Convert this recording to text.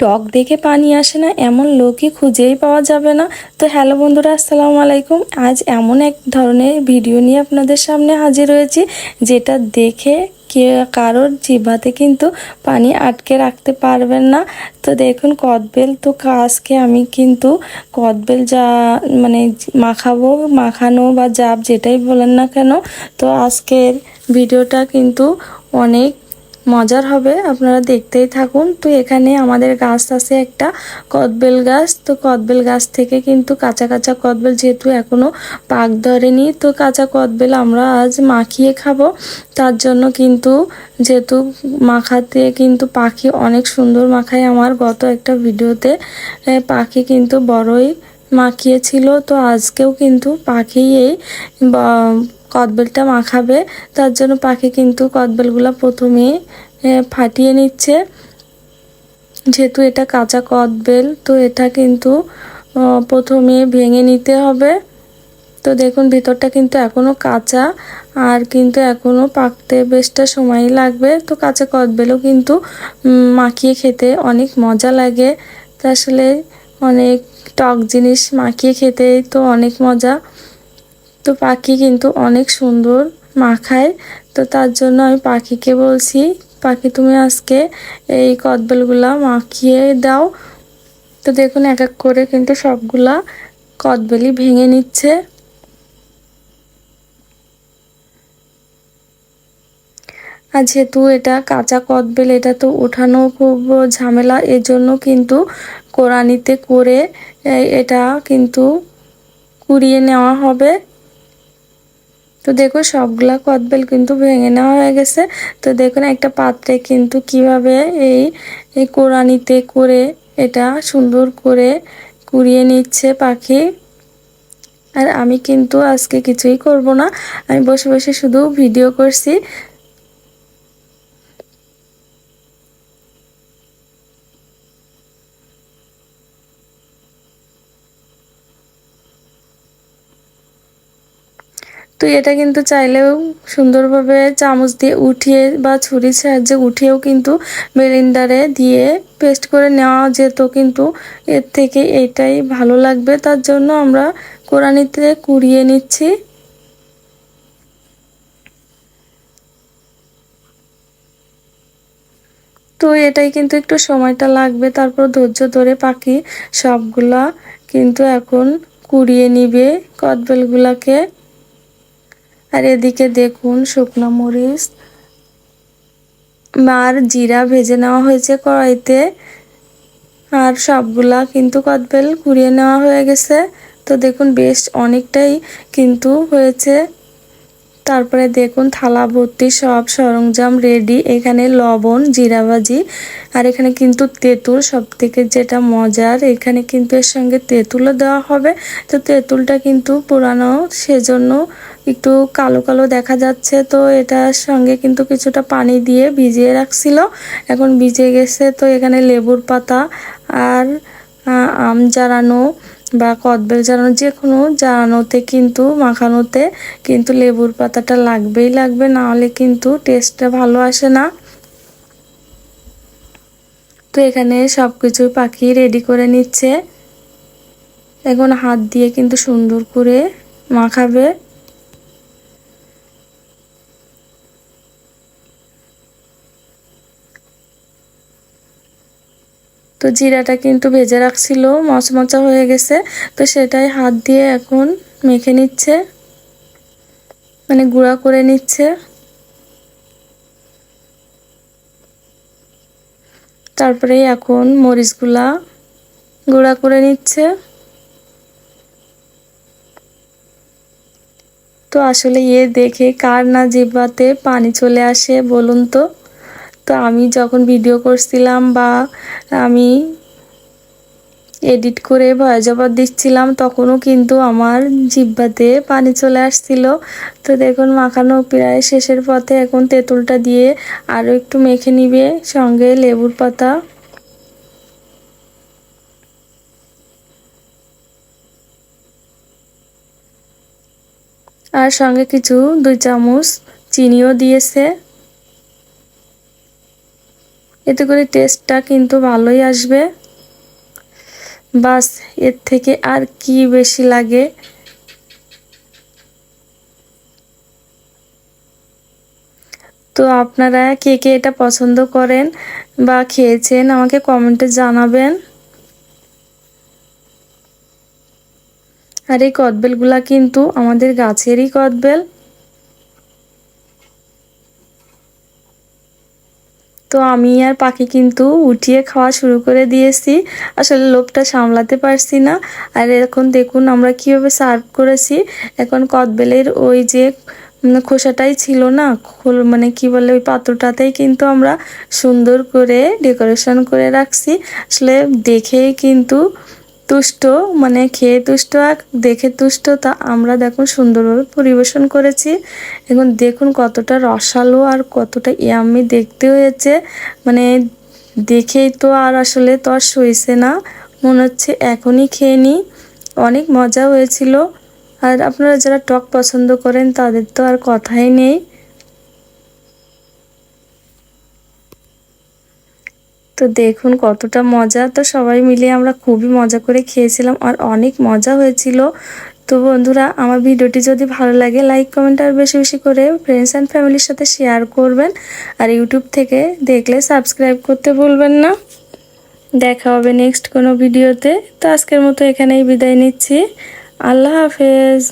টক দেখে পানি আসে না, এমন লোকই খুঁজেই পাওয়া যাবে না। তো হ্যালো বন্ধুরা, আসসালামু আলাইকুম। আজ এমন এক ধরনের ভিডিও নিয়ে আপনাদের সামনে হাজির হয়েছি, যেটা দেখে কে কারোর জিভাতে কিন্তু পানি আটকে রাখতে পারবেন না। তো দেখুন, কদবেল তো আজকে আমি কিন্তু কদবেল যা মানে মাখাবো, মাখানো বা জাপ যেটাই বলেন না কেন, তো আজকের ভিডিওটা কিন্তু অনেক মজার হবে, আপনারা দেখতেই থাকুন। তো এখানে আমাদের গাছ আছে একটা কদবেল গাছ। তো কদবেল গাছ থেকে কিন্তু কাঁচা কাঁচা কদবেল যেহেতু এখনও পাক ধরেনি, তো কাঁচা কদবেল আমরা আজ মাখিয়ে খাব। তার জন্য কিন্তু যেহেতু মাখাতে কিন্তু পাখি অনেক সুন্দর মাখায়। আমার গত একটা ভিডিওতে পাখি কিন্তু বড়ই মাখিয়েছিল। তো আজকেও কিন্তু পাখি এই কদবেলটা মাখাবে, তার জন্য পাখি কিন্তু কদবেলগুলো প্রথমে ফাটিয়ে নিচ্ছে। যেহেতু এটা কাঁচা কদবেল, তো এটা কিন্তু প্রথমে ভেঙে নিতে হবে। তো দেখুন, ভিতরটা কিন্তু এখনও কাঁচা, আর কিন্তু এখনও পাকতে বেশটা সময় লাগবে। তো কাঁচা কদবেলও কিন্তু মাখিয়ে খেতে অনেক মজা লাগে। তা আসলে অনেক টক জিনিস মাখিয়ে খেতে তো অনেক মজা। তো পাখি কিন্তু অনেক সুন্দর মাখায়। তো তার জন্য আমি পাখিকে বলছি, পাখি, তুমি আজকে এই কদবেলগুলা মাখিয়ে দাও। তো দেখুন এক এক করে কিন্তু সবগুলা কদবেলই ভেঙে নিচ্ছে। আর যেহেতু এটা কাঁচা কদবেল, এটা তো ওঠানো খুব ঝামেলা এর জন্য কিন্তু কোরআনিতে করে এটা কিন্তু কুড়িয়ে নেওয়া হবে। তো দেখো সবগুলা কদবেল কিন্তু ভেঙে নেওয়া হয়ে গেছে। তো দেখুন একটা পাত্রে কিন্তু কীভাবে এই এই কোরআনিতে করে এটা সুন্দর করে কুড়িয়ে নিচ্ছে পাখি। আর আমি কিন্তু আজকে কিছুই করব না। আমি বসে বসে শুধু ভিডিও করছি। এটা কিন্তু চাইলেও সুন্দরভাবে চামচ দিয়ে উঠিয়ে বা ছুরির সাহায্যে উঠিয়েও কিন্তু মেরিন্ডারে দিয়ে পেস্ট করে নেওয়া যেত কিন্তু এর থেকে এটাই ভালো লাগবে। তার জন্য আমরা কোরআনিতে কুড়িয়ে নিচ্ছি। তো এটাই কিন্তু একটু সময়টা লাগবে, তারপর ধৈর্য ধরে পাখি সবগুলা কিন্তু এখন কুড়িয়ে নিবে। কদবেলগুলাকে আর এদিকে দেখুন শুকনো মরিচ। আর জিরা ভেজে নেওয়া হয়েছে কড়াইতে। আর সবগুলা কিন্তু কদবেল কুড়িয়ে নেওয়া হয়ে গেছে। তো দেখুন, বেশ অনেকটাই কিন্তু হয়েছে। তারপরে দেখুন, থালা, ভর্তি, সব সরঞ্জাম রেডি এখানে লবণ, জিরাবাজি, আর এখানে কিন্তু তেঁতুল সব থেকে যেটা মজার, এখানে কিন্তু এর সঙ্গে তেঁতুলও দেওয়া হবে। তো তেঁতুলটা কিন্তু পুরানো, সেজন্য একটু কালো কালো দেখা যাচ্ছে। তো এটার সঙ্গে কিন্তু কিছুটা পানি দিয়ে ভিজিয়ে রাখছিল। এখন ভিজে গেছে। তো এখানে লেবুর পাতা আর আম জারানো বা কদবেল জ্বালানো যে কোনো জ্বালানোতে কিন্তু, মাখানোতে কিন্তু লেবুর পাতাটা লাগবেই লাগবে, না হলে কিন্তু টেস্টটা ভালো আসে না। তো এখানে সব কিছু পাখি রেডি করে নিচ্ছে। এখন হাত দিয়ে কিন্তু সুন্দর করে মাখাবে। তো জিরাটা কিন্তু ভেজে রাখছিল, মচমচা হয়ে গেছে। তো সেটাই হাত দিয়ে এখন মেখে নিচ্ছে মানে গুঁড়া করে নিচ্ছে। তারপরে এখন মরিচগুলা গুঁড়া করে নিচ্ছে। তো আসলে এ দেখে কার না জিব্বাতে পানি চলে আসে বলুন তো? তো আমি যখন ভিডিও করছিলাম বা আমি এডিট করে ভয় জবাব দিচ্ছিলাম, তখনও কিন্তু আমার জিব্বাতে পানি চলে আসছিল। তো দেখুন, মাখানো প্রায় শেষের পথে এখন তেঁতুলটা দিয়ে আরও একটু মেখে নিবে, সঙ্গে লেবুর পাতা। আর সঙ্গে কিছু দুই চামচ চিনিও দিয়েছে। এতে করে টেস্টটা কিন্তু ভালোই আসবে। বাস, এর থেকে আর কি বেশি লাগে? তো আপনারা কে কে এটা পছন্দ করেন বা খেয়েছেন আমাকে কমেন্টে জানাবেন। আর এই কদবেলগুলা কিন্তু আমাদের গাছেরই কদবেল। তো আমি আর পাখি কিন্তু উঠিয়ে খাওয়া শুরু করে দিয়েছি। আসলে লোভটা সামলাতে পারছি না। আর এখন দেখুন আমরা কীভাবে সার্ভ করেছি। এখন কদবেলের ওই যে খোসাটাই ছিল না, খোল মানে কি বলে ওই পাত্রটাতেই কিন্তু আমরা সুন্দর করে ডেকোরেশন করে রাখছি। আসলে দেখেই কিন্তু তুষ্ট মানে খেয়ে তুষ্ট আর দেখে তুষ্ট। তা আমরা দেখুন সুন্দরভাবে পরিবেশন করেছি। এখন দেখুন কতটা রসালো আর কতটা ইয়াম্মি দেখতে হয়েছে। মানে দেখেই তো আর আসলে তো আর সইছে না। মনে হচ্ছে এখনই খেয়ে নিই। অনেক মজা হয়েছিল। আর আপনারা যারা টক পছন্দ করেন তাদের তো আর কথাই নেই। তো দেখুন কতটা মজা। তো সবাই মিলে আমরা খুবই মজা করে খেয়েছিলাম আর অনেক মজা হয়েছিল। তো বন্ধুরা, আমার ভিডিওটি যদি ভালো লাগে লাইক কমেন্ট আর বেশি বেশি করে ফ্রেন্ডস অ্যান্ড ফ্যামিলির সাথে শেয়ার করবেন। আর ইউটিউব থেকে দেখলে সাবস্ক্রাইব করতে ভুলবেন না। দেখা হবে নেক্সট কোনো ভিডিওতে তো আজকের মতো এখানেই বিদায় নিচ্ছি। আল্লাহ হাফেজ।